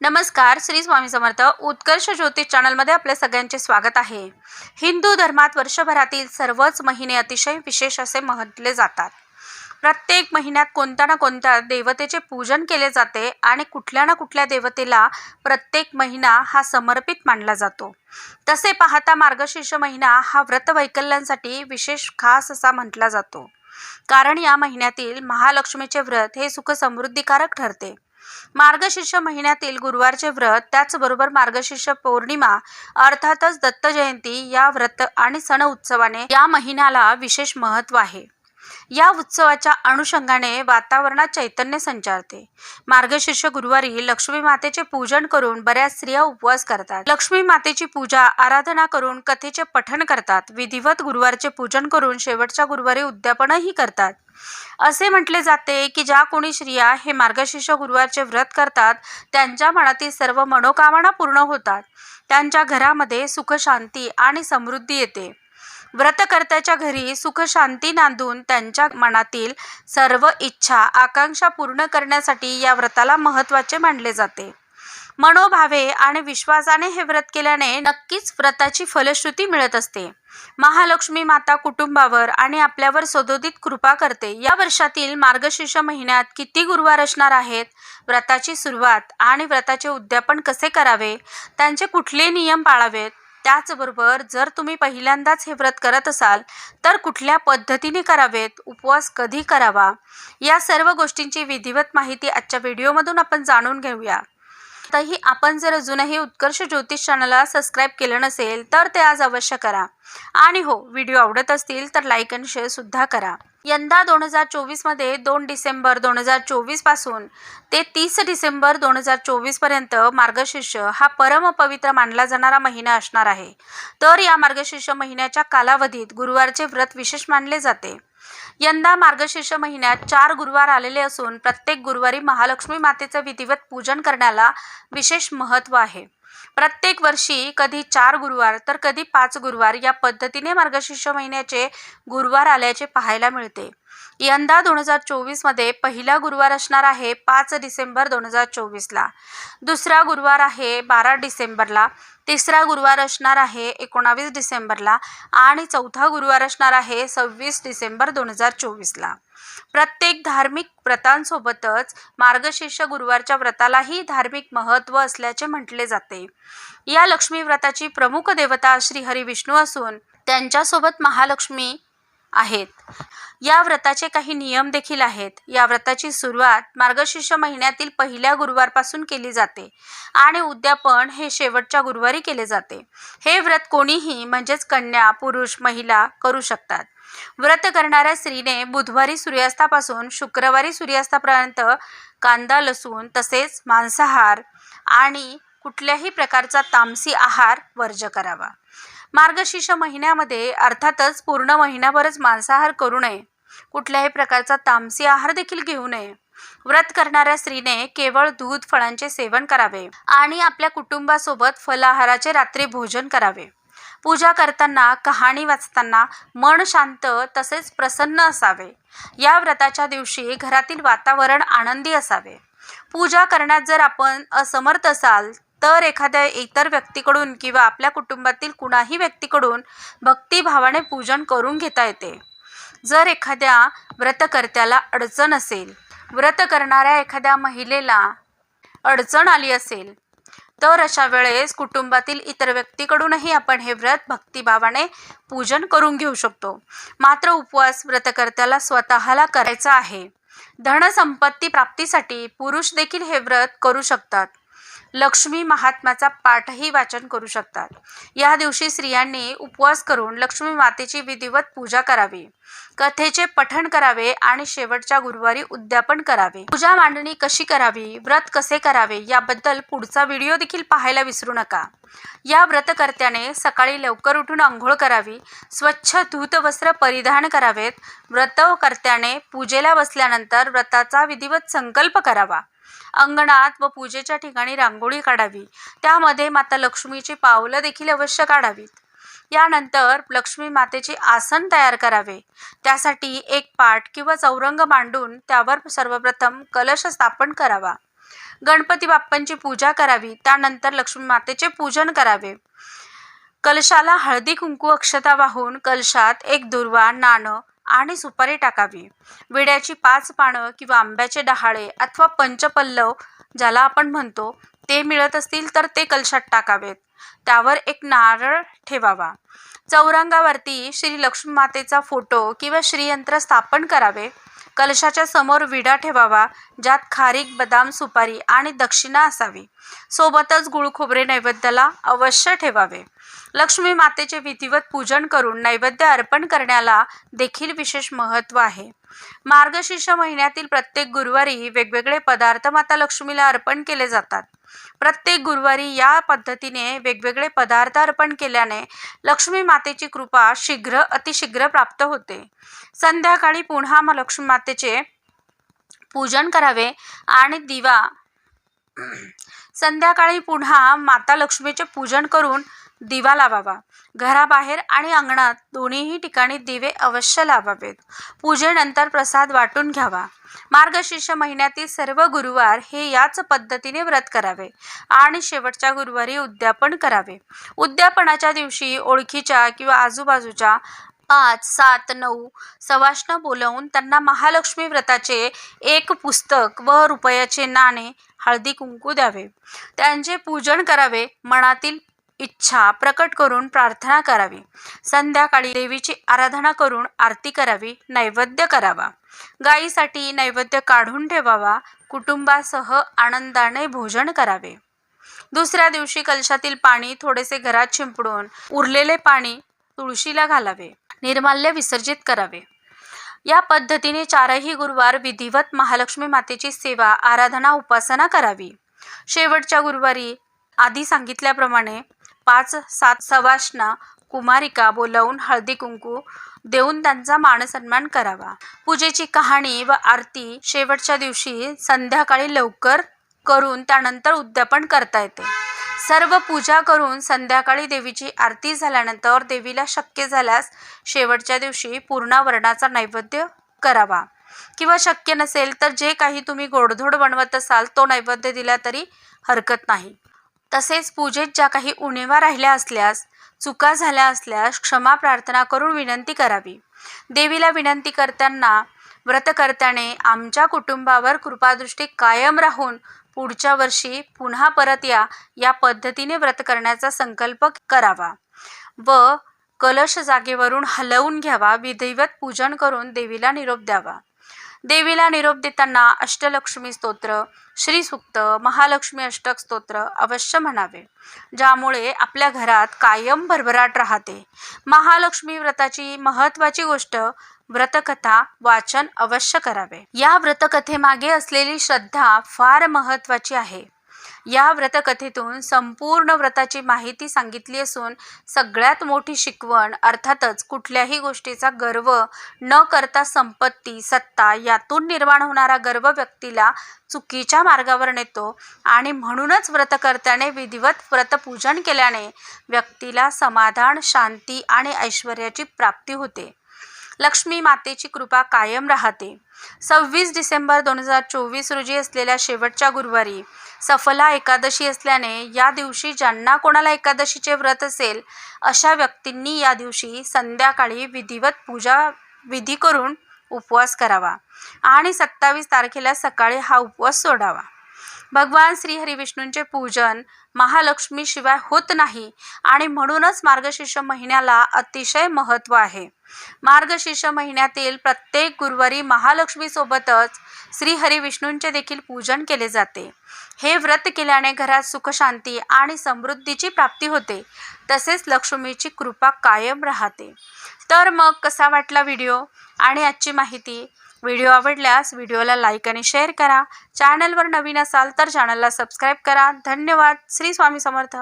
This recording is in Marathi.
नमस्कार श्री स्वामी समर्थ. उत्कर्ष ज्योतिष चॅनलमध्ये आपल्या सगळ्यांचे स्वागत आहे. हिंदू धर्मात वर्षभरातील सर्वच महिने अतिशय विशेष असे म्हटले जातात. प्रत्येक महिन्यात कोणत्या ना कोणत्या देवतेचे पूजन केले जाते आणि कुठल्या ना कुठल्या देवतेला प्रत्येक महिना हा समर्पित मानला जातो. तसे पाहता मार्गशीर्ष महिना हा व्रतवैकल्यांसाठी विशेष खास असा म्हटला जातो. कारण या महिन्यातील महालक्ष्मीचे व्रत हे सुख समृद्धीकारक ठरते. मार्गशीर्ष महिन्यातील गुरुवारचे व्रत त्याचबरोबर मार्गशीर्ष पौर्णिमा अर्थातच दत्त जयंती या व्रत आणि सण उत्सवाने या महिन्याला विशेष महत्त्व आहे. या उत्सवाच्या अनुषंगाने वातावरणात चैतन्य संचारते. मार्गशीर्ष गुरुवारी लक्ष्मी मातेचे पूजन करून बऱ्याच स्त्रिया उपवास करतात. लक्ष्मी मातेची पूजा आराधना करून कथेचे पठण करतात. विधिवत गुरुवारचे पूजन करून शेवटच्या गुरुवारी उद्यापनही करतात. असे म्हटले जाते की ज्या कोणी स्त्रिया हे मार्गशीर्ष गुरुवारचे व्रत करतात त्यांच्या मनातील सर्व मनोकामना पूर्ण होतात. त्यांच्या घरामध्ये सुख शांती आणि समृद्धी येते. व्रतकर्त्याच्या घरी सुख शांती नांदून त्यांच्या मनातील सर्व इच्छा आकांक्षा पूर्ण करण्यासाठी या व्रताला महत्त्वाचे मानले जाते. मनोभावे आणि विश्वासाने हे व्रत केल्याने नक्कीच व्रताची फलश्रुती मिळत असते. महालक्ष्मी माता कुटुंबावर आणि आपल्यावर सदोदित कृपा करते. या वर्षातील मार्गशीर्ष महिन्यात किती गुरुवार असणार आहेत? व्रताची सुरुवात आणि व्रताचे उद्यापन कसे करावे? त्यांचे कुठले नियम पाळावेत? त्याचबरोबर जर तुम्ही पहिल्यांदाच हे व्रत करत असाल तर कुठल्या पद्धतीने करावेत? उपवास कधी करावा? या सर्व गोष्टींची विधिवत माहिती आजच्या व्हिडिओमधून आपण जाणून घेऊया. तरी आपण जर अजूनही उत्कर्ष ज्योतिष चॅनलला सबस्क्राईब केलं नसेल तर ते आज अवश्य करा. आणि हो व्हिडिओ आवडत असतील तर लाईक आणि शेअरसुद्धा करा. यंदा दोन हजार चोवीसमध्ये दोन डिसेंबर दोन हजार चोवीसपासून ते तीस डिसेंबर दोन हजार चोवीसपर्यंत मार्गशीर्ष हा परमपवित्र मानला जाणारा महिना असणार आहे. तर या मार्गशीर्ष महिन्याच्या कालावधीत गुरुवारचे व्रत विशेष मानले जाते. यंदा मार्गशीर्ष महिन्यात चार गुरुवार आलेले असून प्रत्येक गुरुवारी महालक्ष्मी मातेचं विधिवत पूजन करण्याला विशेष महत्त्व आहे. प्रत्येक वर्षी कधी चार गुरुवार तर कधी पाच गुरुवार या पद्धतीने मार्गशीर्ष महिन्याचे गुरुवार आल्याचे पाहायला मिळते. यंदा दोन हजार चोवीसमध्ये पहिला गुरुवार असणार आहे पाच डिसेंबर दोन हजार चोवीसला. दुसरा गुरुवार आहे बारा डिसेंबरला. तिसरा गुरुवार असणार आहे एकोणावीस डिसेंबरला. आणि चौथा गुरुवार असणार आहे सव्वीस डिसेंबर दोन हजार चोवीसला. प्रत्येक धार्मिक व्रतांसोबतच मार्गशीर्ष गुरुवारच्या व्रतालाही धार्मिक महत्त्व असल्याचे म्हटले जाते. या लक्ष्मी व्रताची प्रमुख देवता श्री हरी विष्णू असून त्यांच्यासोबत महालक्ष्मी आहेत. या व्रताचे काही नियम देखील आहेत. या व्रताची सुरुवात मार्गशीर्ष महिन्यातील पहिल्या गुरुवारपासून केली जाते आणि उद्यापन हे शेवटच्या गुरुवारी केले जाते. हे व्रत कोणीही म्हणजेच कन्या पुरुष महिला करू शकतात. व्रत करणाऱ्या स्त्रीने बुधवारी सूर्यास्तापासून शुक्रवारी सूर्यास्तापर्यंत कांदा लसूण तसेच मांसाहार आणि कुठल्याही प्रकारचा तामसी आहार वर्ज करावा. मार्गशीर्ष महिन्यामध्ये अर्थातच पूर्ण महिनाभरच मांसाहार करू नये. कुठल्याही प्रकारचा तामसी आहार देखील घेऊ नये. व्रत करणाऱ्या स्त्रीने केवळ दूध फळांचे सेवन करावे आणि आपल्या कुटुंबासोबत फलाहाराचे रात्री भोजन करावे. पूजा करताना कहाणी वाचताना मन शांत तसेच प्रसन्न असावे. या व्रताच्या दिवशी घरातील वातावरण आनंदी असावे. पूजा करण्यात जर आपण असमर्थ असाल तर एखाद्या इतर व्यक्तीकडून किंवा आपल्या कुटुंबातील कुणाही व्यक्तीकडून भक्तिभावाने पूजन करून घेता येते. जर एखाद्या व्रतकर्त्याला अडचण असेल व्रत करणाऱ्या एखाद्या महिलेला अडचण आली असेल तर अशा वेळेस कुटुंबातील इतर व्यक्तीकडूनही आपण हे व्रत भक्तिभावाने पूजन करून घेऊ शकतो. मात्र उपवास व्रतकर्त्याला स्वतःला करायचा आहे. धनसंपत्ती प्राप्तीसाठी पुरुष देखील हे व्रत करू शकतात. लक्ष्मी महात्म्याचा पाठही वाचन करू शकतात. या दिवशी स्त्रियांनी उपवास करून लक्ष्मी मातेची विधिवत पूजा करावी. कथेचे पठण करावे आणि शेवटच्या गुरुवारी उद्यापन करावे. पूजा मांडणी कशी करावी? व्रत कसे करावे? याबद्दल पुढचा व्हिडिओ देखील पाहायला विसरू नका. या व्रतकर्त्याने सकाळी लवकर उठून आंघोळ करावी स्वच्छ धूत वस्त्र परिधान करावेत. व्रतकर्त्याने पूजेला बसल्यानंतर व्रताचा विधिवत संकल्प करावा. अंगणात व पूजेच्या ठिकाणी रांगोळी काढावी. त्यामध्ये माता लक्ष्मीची पावलं देखील अवश्य काढावीत. यानंतर लक्ष्मी मातेचे आसन तयार करावे. त्यासाठी एक पाट किंवा चौरंग मांडून त्यावर सर्वप्रथम कलश स्थापन करावा. गणपती बाप्पांची पूजा करावी. त्यानंतर लक्ष्मी मातेचे पूजन करावे. कलशाला हळदी कुंकू अक्षता वाहून कलशात एक दुर्वा नाणं आणि सुपारी टाकावी. विड्याची पाच पानं किंवा आंब्याचे डहाळे अथवा पंचपल्लव ज्याला आपण म्हणतो ते मिळत असतील तर ते कलशात टाकावेत. त्यावर एक नारळ ठेवावा. चौरंगावरती श्री लक्ष्मी मातेचा फोटो किंवा श्रीयंत्र स्थापन करावे. कलशाच्या समोर विडा ठेवावा ज्यात खारीक बदाम सुपारी आणि दक्षिणा असावी. सोबतच गुळ खोबरे नैवेद्याला अवश्य ठेवावे. लक्ष्मी मातेचे विधिवत पूजन करून नैवेद्य अर्पण करण्याला देखील विशेष महत्त्व आहे. मार्गशीर्ष महिन्यातील प्रत्येक गुरुवारी वेगवेगळे पदार्थ माता लक्ष्मीला अर्पण केले जातात. प्रत्येक गुरुवारी या पद्धतीने वेगवेगळे पदार्थ अर्पण केल्याने लक्ष्मी मातेची कृपा शीघ्र अतिशीघ्र प्राप्त होते. संध्याकाळी पुन्हा मग लक्ष्मी मातेचे पूजन करावे आणि दिवा. संध्याकाळी पुन्हा माता लक्ष्मीचे पूजन करून दिवा लावावा. घराबाहेर आणि अंगणात दोन्हीही ठिकाणी दिवे अवश्य लावावेत. पूजेनंतर प्रसाद वाटून घ्यावा. मार्गशीर्ष महिन्यातील सर्व गुरुवार हे याच पद्धतीने व्रत करावे आणि शेवटच्या गुरुवारी उद्यापन करावे. उद्यापनाच्या दिवशी ओळखीच्या किंवा आजूबाजूच्या पाच सात नऊ सवाष्ण बोलवून त्यांना महालक्ष्मी व्रताचे एक पुस्तक व रुपयाचे नाणे हळदी कुंकू द्यावे. त्यांचे पूजन करावे. मनातील इच्छा प्रकट करून प्रार्थना करावी. संध्याकाळी देवीची आराधना करून आरती करावी नैवेद्य करावा. गायीसाठी नैवेद्य काढून ठेवावा कुटुंबासह आनंदाने भोजन करावे. दुसऱ्या दिवशी कलशातील पाणी थोडेसे घरात शिंपडून उरलेले पाणी तुळशीला घालावे. निर्माल्य विसर्जित करावे. या पद्धतीने चारही गुरुवार विधिवत महालक्ष्मी मातेची सेवा आराधना उपासना करावी. शेवटच्या गुरुवारी आधी सांगितल्याप्रमाणे पाच सात सवाष्णा कुमारिका बोलावून हळदी कुंकू देऊन त्यांचा मानसन्मान करावा. पूजेची कहाणी व आरती शेवटच्या दिवशी संध्याकाळी लवकर करून त्यानंतर उद्यापन करता येते. सर्व पूजा करून संध्याकाळी देवीची आरती झाल्यानंतर देवीला शक्य झाल्यास शेवटच्या दिवशी पूर्णावरणाचा नैवेद्य करावा. किंवा शक्य नसेल तर जे काही तुम्ही गोडधोड बनवत असाल तो नैवेद्य दिला तरी हरकत नाही. तसेच पूजेत ज्या काही उणेवा राहिल्या असल्यास चुका झाल्या असल्यास क्षमा प्रार्थना करून विनंती करावी. देवीला विनंती करताना व्रतकर्त्याने आमच्या कुटुंबावर कृपादृष्टी कायम राहून पुढच्या वर्षी पुन्हा परत या या पद्धतीने व्रत करण्याचा संकल्प करावा व कलश जागेवरून हलवून घ्यावा. विधिवत पूजन करून देवीला निरोप द्यावा. देवीला निरोप देताना अष्टलक्ष्मी स्तोत्र श्रीसुक्त महालक्ष्मी अष्टक स्तोत्र अवश्य म्हणावे. ज्यामुळे आपल्या घरात कायम भरभराट राहते. महालक्ष्मी व्रताची महत्त्वाची गोष्ट व्रतकथा वाचन अवश्य करावे. या व्रतकथेमागे असलेली श्रद्धा फार महत्त्वाची आहे. या व्रतकथेतून संपूर्ण व्रताची माहिती सांगितली असून सगळ्यात मोठी शिकवण अर्थातच कुठल्याही गोष्टीचा गर्व न करता संपत्ती सत्ता यातून निर्माण होणारा गर्व व्यक्तीला चुकीच्या मार्गावर नेतो आणि म्हणूनच व्रतकर्त्याने विधिवत व्रतपूजन केल्याने व्यक्तीला समाधान शांती आणि ऐश्वर्याची प्राप्ती होते. लक्ष्मी मातेची कृपा कायम राहते. सव्वीस डिसेंबर दोन हजार चोवीस रोजी असलेल्या शेवटच्या गुरुवारी सफला एकादशी असल्याने या दिवशी ज्यांना कोणाला एकादशीचे व्रत असेल अशा व्यक्तींनी या दिवशी संध्याकाळी विधिवत पूजा विधी करून उपवास करावा आणि सत्तावीस तारखेला सकाळी हा उपवास सोडावा. भगवान श्री हरिविष्णूंचे पूजन महालक्ष्मी शिवाय होत नाही आणि म्हणूनच मार्गशीर्ष महिन्याला अतिशय महत्त्व आहे. मार्गशीर्ष महिन्यातील प्रत्येक गुरुवारी महालक्ष्मीसोबतच श्री हरिविष्णूंचे देखील पूजन केले जाते. हे व्रत केल्याने घरात सुखशांती आणि समृद्धीची प्राप्ती होते. तसेच लक्ष्मीची कृपा कायम राहते. तर मग कसा वाटला व्हिडिओ? आणि आजची माहिती व्हिडिओ आवडल्यास व्हिडिओला लाईक आणि शेअर करा. चॅनलवर नवीन असाल तर चॅनलला सबस्क्राईब करा. धन्यवाद. श्री स्वामी समर्थ.